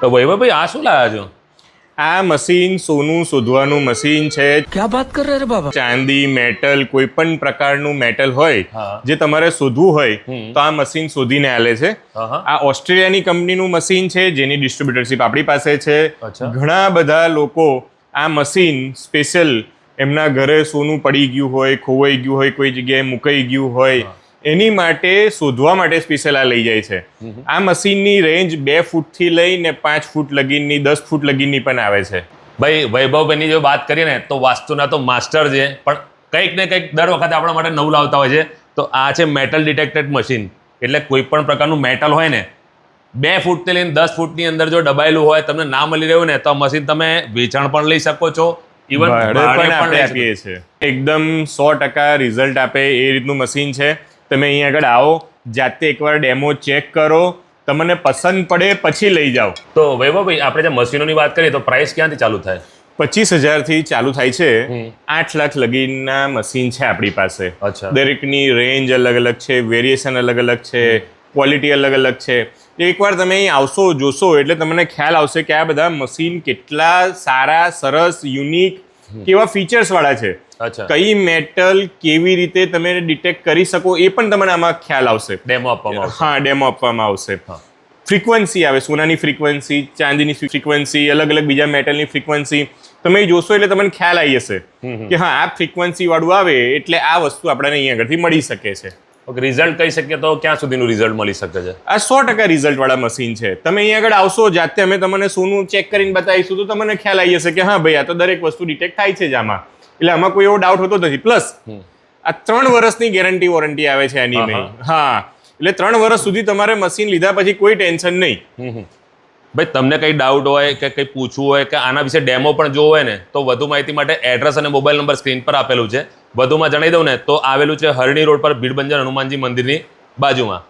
તો વૈભવભાઈ આ શું લાવ્યા છો? આ મશીન સોનું શોધવાનું મશીન છે. ક્યાં વાત કર રે બાબા? ચાંદી મેટલ કોઈ પણ પ્રકારનું મેટલ હોય જે તમારે શોધવું હોય તો આ મશીન શોધીને આલે છે. આ ઓસ્ટ્રેલિયાની કંપનીનું મશીન છે જેની ડિસ્ટ્રીબ્યુટરશીપ આપણી પાસે છે. ઘણા બધા લોકો આ મશીન સ્પેશિયલ એમના ઘરે સોનું પડી ગયું હોય ખોવાઈ ગયું હોય કોઈ જગ્યાએ મુકાઈ ગયું હોય એની માટે શોધવા માટે સ્પેશિયલ આ લઈ જાય છે. આ મશીનની રેન્જ બે ફૂટથી લઈને પાંચ ફૂટ લગીનની દસ ફૂટ લગીનની પણ આવે છે. ભાઈ વૈભવભાઈની જો વાત કરીએ ને તો વાસ્તુના તો માસ્ટર છે પણ કંઈક ને કંઈક દર વખતે આપણા માટે નવું લાવતા હોય છે. તો આ છે મેટલ ડિટેક્ટેડ મશીન એટલે કોઈ પણ પ્રકારનું મેટલ હોય ને બે ફૂટથી લઈને દસ ફૂટની અંદર જો દબાયેલું હોય તમને ના મળી રહ્યું ને તો આ મશીન તમે વેચાણ પણ લઈ શકો છો. ઇવન ભાડે પણ આપણે આપીએ છીએ. એકદમ સો ટકા રિઝલ્ટ આપે એ રીતનું મશીન છે. તમે અહીંયા આગળ આવો જાતે એકવાર ડેમો ચેક કરો તમને પસંદ પડે પછી લઈ જાઓ. તો વૈભવભાઈ આપણે જે મશીનોની વાત કરીએ તો પ્રાઇસ ક્યાંથી ચાલુ થાય? પચીસ હજારથી ચાલુ થાય છે. આઠ લાખ લગીનના મશીન છે આપણી પાસે. અચ્છા. દરેકની રેન્જ અલગ અલગ છે વેરિએશન અલગ અલગ છે ક્વોલિટી અલગ અલગ છે. એકવાર તમે અહીં આવશો જોશો એટલે તમને ખ્યાલ આવશે કે આ બધા મશીન કેટલા સારા સરસ યુનિક કેવા ફીચર્સ વાળા છે. કઈ મેટલ કેવી રીતે તમે ડિટેક્ટ કરી શકો એ પણ તમને આમાં ખ્યાલ આવશે. ડેમો આપવામાં આવશે. હા ડેમો આપવામાં આવશે. ફ્રીક્વન્સી આવે સોનાની ફ્રીક્વન્સી ચાંદીની ફ્રીક્વન્સી અલગ અલગ બીજા મેટલની ફ્રીક્વન્સી. તમે જોશો એટલે તમને ખ્યાલ આવી જશે કે હા આ ફ્રીક્વન્સી વાળું આવે એટલે આ વસ્તુ આપણને અહીંયા આગળથી મળી શકે છે. રિઝલ્ટ કહી શકીએ તો ક્યાં સુધીનું રિઝલ્ટ મળી શકે છે? આ સો ટકા રિઝલ્ટ વાળા મશીન છે. તમે અહીંયા આગળ આવશો જાતે અમે તમને સોનું ચેક કરીને બતાવીશું તો તમને ખ્યાલ આવી જશે કે હા ભાઈ આ તો દરેક વસ્તુ ડિટેક્ટ થાય છે જ આમાં. એટલે આમાં કોઈ એવો ડાઉટ હોતો નથી. પ્લસ આ ત્રણ વર્ષની ગેરંટી વોરંટી આવે છે એની હા. એટલે ત્રણ વર્ષ સુધી તમારે મશીન લીધા પછી કોઈ ટેન્શન નહીં. ભાઈ તમને કંઈ ડાઉટ હોય કે કંઈ પૂછવું હોય કે આના વિશે ડેમો પણ જોવો હોય ને તો વધુ માહિતી માટે એડ્રેસ અને મોબાઈલ નંબર સ્ક્રીન પર આપેલું છે. વધુમાં જણાવી દઉં ને તો આવેલું છે હરણી રોડ પર ભીડબંજર હનુમાનજી મંદિરની બાજુમાં.